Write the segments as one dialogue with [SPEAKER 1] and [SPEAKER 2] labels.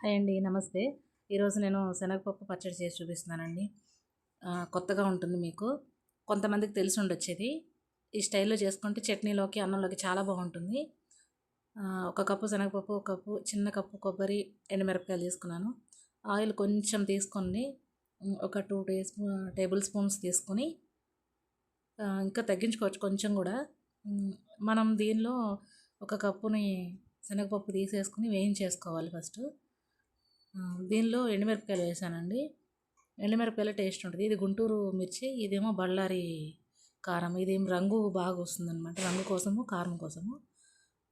[SPEAKER 1] Hi అండి నమస్తే. ఈరోజు నేను శనగపప్పు పచ్చడి చేసి చూపిస్తున్నానండి. కొత్తగా ఉంటుంది మీకు. కొంతమందికి తెలిసి ఉండొచ్చేది. ఈ స్టైల్లో చేసుకుంటే చట్నీలోకి అన్నంలోకి చాలా బాగుంటుంది. ఒక కప్పు శనగపప్పు ఒక కప్పు చిన్న కప్పు కొబ్బరి ఎండుమిరపకాయలు తీసుకున్నాను. ఆయిల్ కొంచెం తీసుకొని ఒక టూ టే టేబుల్ స్పూన్స్ తీసుకొని ఇంకా తగ్గించుకోవచ్చు కొంచెం కూడా. మనం దీనిలో ఒక కప్పుని శనగపప్పు తీసేసుకుని వేయించేసుకోవాలి ఫస్ట్. దీనిలో ఎండుమిరపకాయలు వేసానండి. ఎండుమిరపకాయల టేస్ట్ ఉంటుంది. ఇది గుంటూరు మిర్చి ఇదేమో బళ్ళారి కారం ఇది రంగు బాగా వస్తుంది అనమాట రంగు కోసము కారం కోసము.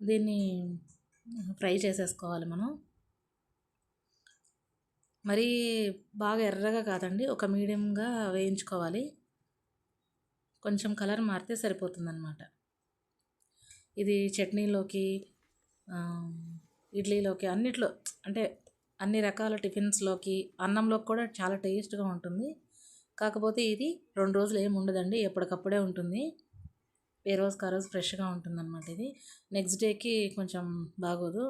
[SPEAKER 1] దీన్ని ఫ్రై చేసేసుకోవాలి మనం. మరీ బాగా ఎర్రగా కాదండి ఒక మీడియంగా వేయించుకోవాలి. కొంచెం కలర్ మారితే సరిపోతుంది అనమాట ఇది చట్నీలోకి ఇడ్లీలోకి అన్నిట్లో అంటే అన్ని రకాల టిఫిన్స్లోకి అన్నంలోకి కూడా చాలా టేస్ట్గా ఉంటుంది. కాకపోతే ఇది రెండు రోజులు ఏమి ఉండదండి ఎప్పటికప్పుడే ఉంటుంది. ఏ రోజుకి ఆ రోజు ఫ్రెష్గా ఉంటుంది అనమాట ఇది. నెక్స్ట్ డేకి కొంచెం బాగోదు.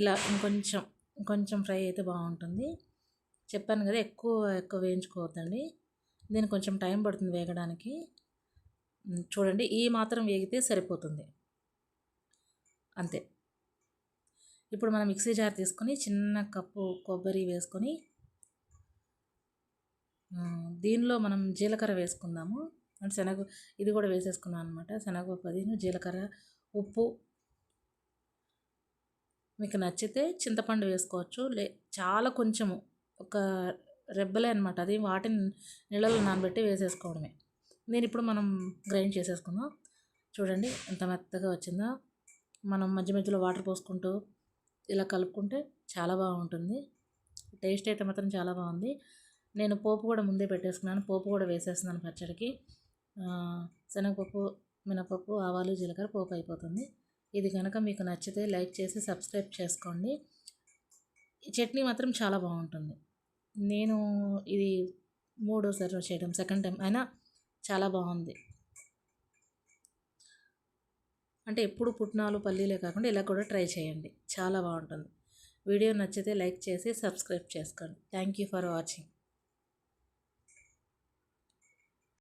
[SPEAKER 1] ఇలా ఇంకొంచెం కొంచెం ఫ్రై అయితే బాగుంటుంది. చెప్పాను కదా ఎక్కువ ఎక్కువ వేయించుకోవద్దండి. దీనికి కొంచెం టైం పడుతుంది వేగడానికి. చూడండి ఈ మాత్రం వేగితే సరిపోతుంది. అంతే. ఇప్పుడు మనం మిక్సీ జార్ తీసుకొని చిన్న కప్పు కొబ్బరి వేసుకొని దీనిలో మనం జీలకర్ర వేసుకుందాము. అంటే శనగ ఇది కూడా వేసేసుకున్నాం అనమాట శనగ అది జీలకర్ర ఉప్పు. మీకు నచ్చితే చింతపండు వేసుకోవచ్చు. లే చాలా కొంచెము ఒక రెబ్బలే అనమాట అది వాటిని నీళ్ళలో నానబెట్టి వేసేసుకోవడమే. నేను ఇప్పుడు మనం గ్రైండ్ చేసేసుకుందాం. చూడండి ఎంత మెత్తగా వచ్చిందో. మనం మధ్య మధ్యలో వాటర్ పోసుకుంటూ ఇలా కలుపుకుంటే చాలా బాగుంటుంది. టేస్ట్ అయితే మాత్రం చాలా బాగుంది. నేను పోపు కూడా ముందే పెట్టేసుకున్నాను. పోపు కూడా వేసేస్తున్నాను పచ్చడికి. శనగపప్పు మినపప్పు ఆవాలు జీలకర్ర పోపు అయిపోతుంది. ఇది కనుక మీకు నచ్చితే లైక్ చేసి సబ్స్క్రైబ్ చేసుకోండి. ఈ చట్నీ మాత్రం చాలా బాగుంటుంది. నేను ఇది మూడోసారి చేయడం సెకండ్ టైం అయినా చాలా బాగుంది. అంటే ఎప్పుడు పుట్నాలు పల్లీలే కాకుండా ఇలా కూడా ట్రై చేయండి. చాలా బాగుంటుంది. వీడియో నచ్చితే లైక్ చేసి సబ్స్క్రైబ్ చేసుకోండి. Thank you for watching.